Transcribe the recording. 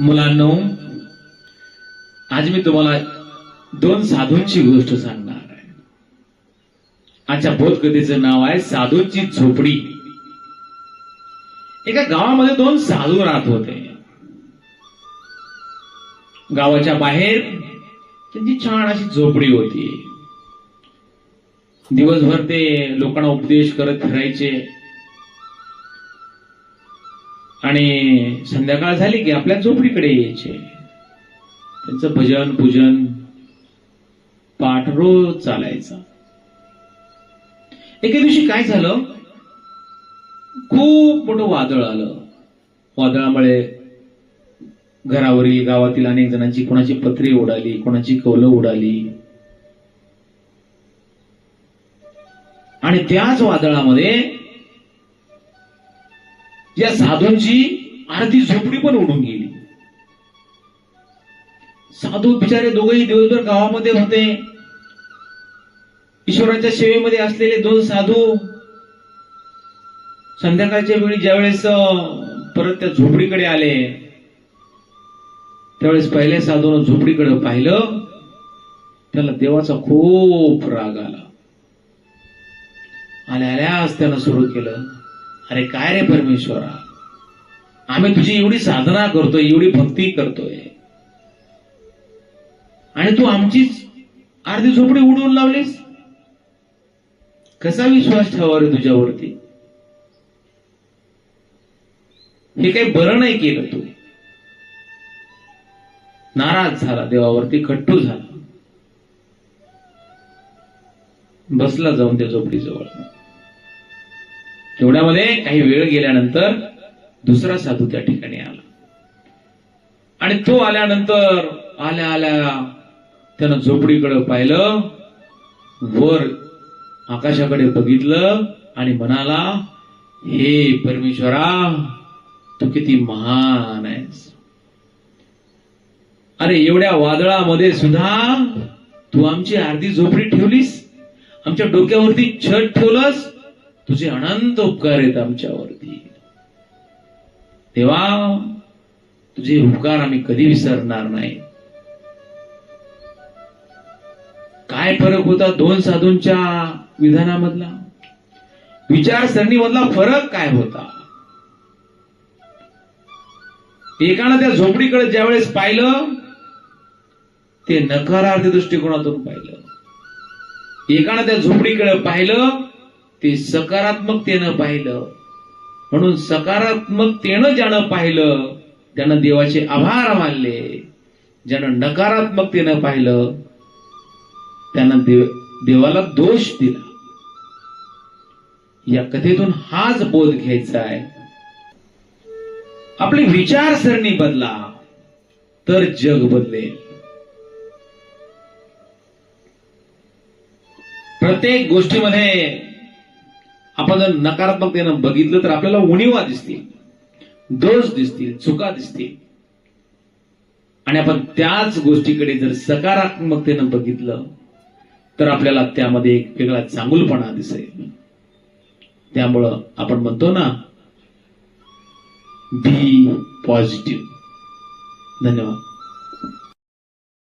मुलांनो आज मी तुम्हाला दोन साधूंची गोष्ट सांगणार आहे. आजच्या बोधकथेचं नाव आहे साधूंची झोपडी. एका गावामध्ये दोन साधू राहत होते. गावाच्या बाहेर त्यांची छान अशी झोपडी होती. दिवसभर ते लोकांना उपदेश करत फिरायचे. आणि संध्याकाळ झाली की आपल्या झोपडीकडे यायचे. त्यांचं भजन पूजन पाठ रोज चालायचा. एके दिवशी काय झालं? खूप मोठं वादळ आलं. वादळामुळे घरावरील गावातील अनेक जणांची कोणाची पत्रे उडाली कोणाची कौलं उडाली. आणि त्याच वादळामध्ये या साधूंची अर्धी झोपडी पण उडून गेली. साधू बिचारे दोघेही दिवसभर गावामध्ये होते ईश्वराच्या सेवेमध्ये असलेले दोन साधू संध्याकाळच्या वेळी ज्यावेळेस परत त्या झोपडीकडे आले त्यावेळेस पहिल्या साधून झोपडीकडे पाहिलं त्याला देवाचा खूप राग आला. आल्या आल्याच त्यानं सुरू केलं. अरे काय रे परमेश्वरा? आम्ही तुझी एवढी साधना करतोय एवढी भक्ती करतोय. आणि तू आमचीच अर्धी झोपडी उडवून लावलीस? कसा विश्वास ठेवा रे तुझ्यावरती? हे काही बरं नाही केलं तू. नाराज झाला देवावरती खट्टू झाला. बसला जाऊन त्या झोपडीजवळ. तेवढ्यामध्ये काही वेळ गेल्यानंतर दुसरा साधू त्या ठिकाणी आला. आणि तो आल्यानंतर आल्या आल्या त्यानं झोपडीकडे पाहिलं वर आकाशाकडे बघितलं आणि म्हणाला हे परमेश्वरा तू किती महान आहेस. अरे एवढ्या वादळामध्ये सुद्धा तू आमची अर्धी झोपडी ठेवलीस? आमच्या डोक्यावरती छत ठेवलंस? तुझे अनंत उपकार आहेत आमच्यावरती. तेव्हा तुझे उपकार आम्ही कधी विसरणार नाही. काय फरक होता दोन साधूंच्या विधानामधला? विचारसरणीमधला फरक काय होता? एकानं त्या झोपडीकडे ज्यावेळेस पाहिलं ते नकारार्थी दृष्टिकोनातून पाहिलं. एकानं त्या झोपडीकडे पाहिलं ते सकारात्मकतेनं पाहिलं. म्हणून सकारात्मकतेनं ज्यानं पाहिलं त्यानं देवाचे आभार मानले ज्यानं नकारात्मकतेनं पाहिलं त्यानं देव देवाला दोष दिला. या कथेतून हाच बोध घ्यायचा आहे. आपली विचारसरणी बदला तर जग बदलेल प्रत्येक गोष्टीमध्ये आपण जर नकारात्मकतेनं बघितलं तर आपल्याला उणीवा दिसतील दोष दिसतील चुका दिसतील. आणि आपण त्याच गोष्टीकडे जर सकारात्मकतेनं बघितलं तर आपल्याला त्यामध्ये एक वेगळा चांगुलपणा दिसेल. त्यामुळं आपण म्हणतो ना बी पॉझिटिव्ह धन्यवाद.